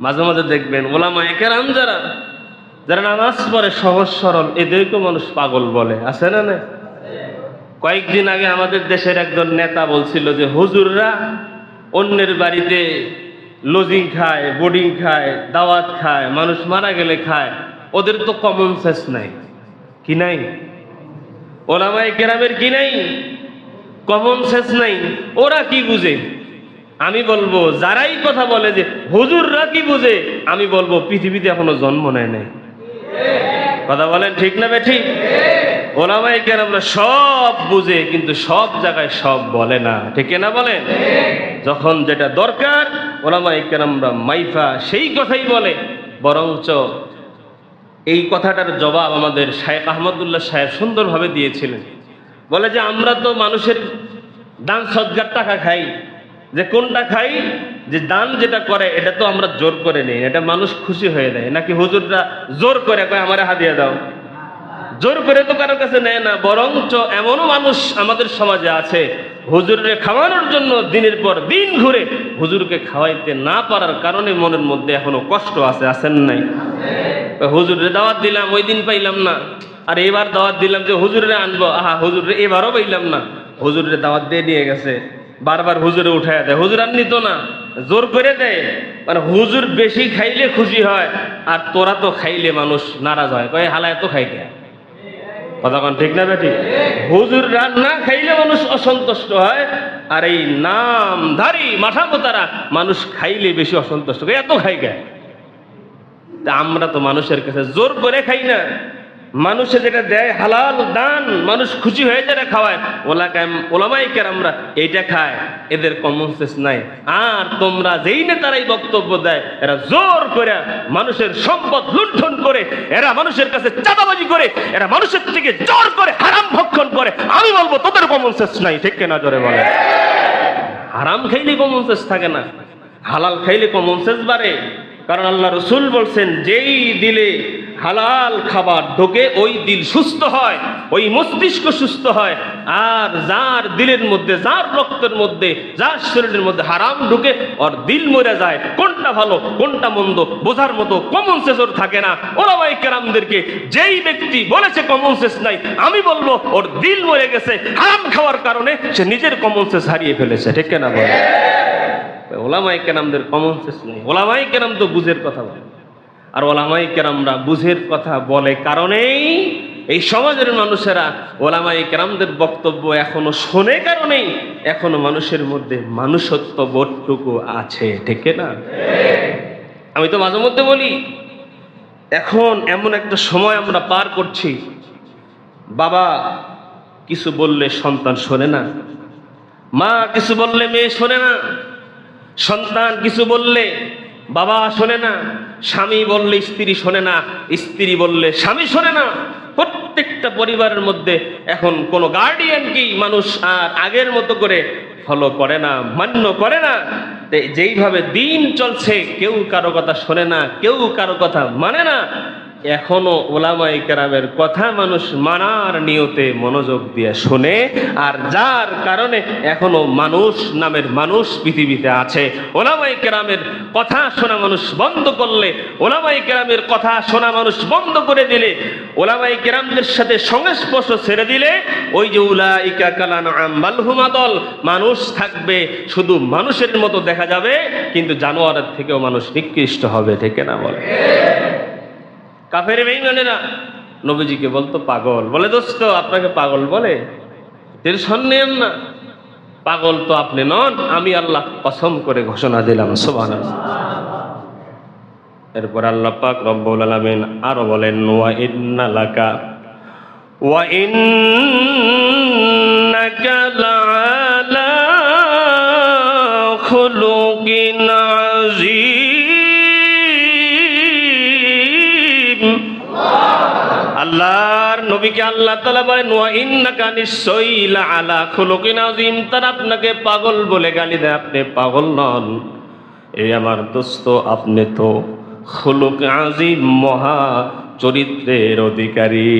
মাঝে মাঝে দেখবেন ওলামা একেরাম যারা যারা নামাজ পড়ে সহজ সরল এদেরকে মানুষ পাগল বলে। আছে না না কয়েকদিন আগে আমাদের দেশের একজন নেতা বলছিল যে, হুজুররা অন্যের বাড়িতে লজিং খায়, বোর্ডিং খায়, দাওয়াত খায়, মানুষ মারা গেলে খায়, ওদের তো কমন সেন্স নাই। কি নাই? ওলামাই কেরামের কি নাই? কমন সেন্স নাই। ওরা কি বুঝে? আমি বলব, যারাই কথা বলে যে, হুজুররা কি বুঝে? আমি বলব, পৃথিবীতে এখনও জন্ম নেয় নাই। কথা বলেন ঠিক না বে ঠিক ওলামাই কেরামরা সব বুঝে, কিন্তু সব জায়গায় সব বলে না। ঠিক না বলেন? যখন যেটা দরকার ওলামাই কেরামরা মাইফা সেই কথাই বলে। বরঞ্চ এই কথাটার জবাব আমাদের শায়েখ আহমদুল্লাহ সাহেব সুন্দরভাবে দিয়েছিলেন। বলে যে, আমরা তো মানুষের দান সজ্জার টাকা খাই। যে কোনটা খাই, যে দান যেটা করে, এটা তো আমরা জোর করে নেই, এটা মানুষ খুশি হয়ে দেয়। নাকি হুজুররা জোর করে কয়, আমার হাদিয়া দাও জোর করে তো কারোর কাছে নেয় না, বরঞ্চ এমনও মানুষ আমাদের সমাজে আছে, হুজুরের খাওয়ানোর জন্য দিনের পর দিন ঘুরে হুজুরকে খাওয়াইতে না পারার কারণে মনের মধ্যে এখনও কষ্ট আছে, আছেন নাই? হুজুরের দাওয়াত দিলাম, ওই দিন পাইলাম না। আর এবার দাওয়াত দিলাম যে হুজুরে আনব। আহা হুজুরে এবারও পাইলাম না। হুজুরের দাওয়াত দিয়ে নিয়ে গেছে। বারবার হুজুরে উঠায় দেয়। হুজুর আর নিত না, জোর করে দেয়। মানে হুজুর বেশি খাইলে খুশি হয়, আর তোরা তো খাইলে মানুষ নারাজ হয়। কয়ে, হালায় তো খাইতে কথা কন ঠিক না বেটি? হুজুর রান্না খাইলে মানুষ অসন্তুষ্ট হয়, আর এই নামধারী মাথা মোতারা মানুষ খাইলে বেশি অসন্তুষ্ট। এত খাই গায় তা আমরা তো মানুষের কাছে জোর করে খাই না। মানুষে যেটা দেয় হালাল দান, মানুষ খুশি হয়ে যেটা খাওয়ায় ওলা ওলামাই আমরা এইটা খায়, এদের কমন সেন্স নাই। আর তোমরা যেই নেতারাই বক্তব্য দেয়, এরা জোর করে মানুষের সম্পদ লুণ্ঠন করে, এরা মানুষের কাছে চাঁদাবাজি করে, এরা মানুষের থেকে জোর করে হারাম ভক্ষণ করে। আমি বলব, তোদের কমন সেন্স নাই, ঠিক কেনা জোরে বলে হারাম খাইলে কমন সেন্স থাকে না, হালাল খাইলে কমন সেন্স বাড়ে। কারণ আল্লাহ রসুল বলছেন, যেই দিলে হালাল খাবার ঢোকে, ওই দিল সুস্থ হয়, ওই মস্তিষ্ক সুস্থ হয়, আর যার দিলের মধ্যে, যার রক্তের মধ্যে, যার শরীরের মধ্যে হারাম ঢুকে, ওর দিল মরে যায়। কোনটা ভালো, কোনটা মন্দ, বোঝার মতো কমন ওর থাকে না। ওরাবাই কেরামদেরকে যেই ব্যক্তি বলেছে কমন সেন্স নাই, আমি বলব, ওর দিল মরে গেছে, হারাম খাওয়ার কারণে সে নিজের কমন সেন্স হারিয়ে ফেলেছে, ঠিক না বলে ওলামাই কেরামদের কমন সেন্স নেই। ওলামাই কেরাম তো বুঝের কথা বলে। আর ওলামাই কেরামরা বুঝের কথা বলে কারণেই এই সমাজের মানুষেরা ওলামাই কেরামদের বক্তব্য এখনও শোনে কারণেই এখনও মানুষের মধ্যে মানুষত্ব বোধটুকু আছে, ঠিক না? আমি তো মাঝে মধ্যে বলি, এখন এমন একটা সময় আমরা পার করছি, বাবা কিছু বললে সন্তান শোনে না, মা কিছু বললে মেয়ে শোনে না, সন্তান কিছু বললে বাবা শোনে না স্বামী বললে স্ত্রী শোনে না, স্ত্রী বললে স্বামী শোনে না। প্রত্যেকটা পরিবারের মধ্যে এখন কোনো গার্ডিয়ানকেই মানুষ আর আগের মতো করে ফলো করে না, মান্য করে না। যেইভাবে দিন চলছে, কেউ কারও কথা শোনে না, কেউ কারও কথা মানে না। এখনও ওলামাই কেরামের কথা মানুষ মানার নিয়তে মনোযোগ দিয়ে শোনে, আর যার কারণে এখনও মানুষ নামের মানুষ পৃথিবীতে আছে। ওলামাই কেরামের কথা শোনা মানুষ বন্ধ করলে ওলামাই কেরামের কথা শোনা মানুষ বন্ধ করে দিলে ওলামাই কেরামদের সাথে সংস্পর্শ ছেড়ে দিলে, ওই যে উলাইকা কালান আম্বাল হুমাদল মানুষ থাকবে, শুধু মানুষের মতো দেখা যাবে, কিন্তু জানোয়ারের থেকেও মানুষ নিকৃষ্ট হবে, ঠিক না বলে? কাফের বেইমানেরা নবীজিকে বলতো, পাগল। বলে, দোস্ত, আপনাকে পাগল বলে? টেনশন নেন না। পাগল তো আপনি নন, আমি আল্লাহ কসম করে ঘোষণা দিলাম সোবান এরপর আল্লাহ পাক রব্বুল আলামিন আরও বলেন, ওয়া ইন্না ওয়া ইন্নাকা লাআলা আল্লাহর নবীকে আল্লাহ তালা বলে ওয়া ইন্নাকা নিশ্চয়ই আলা খুলুকিন আযীম। তার আপনাকে পাগল বলে গালি দেয়, আপনি পাগল নন। এই আমার দোস্ত, আপনি তো খুলুক আজিম মহা চরিত্রের অধিকারী।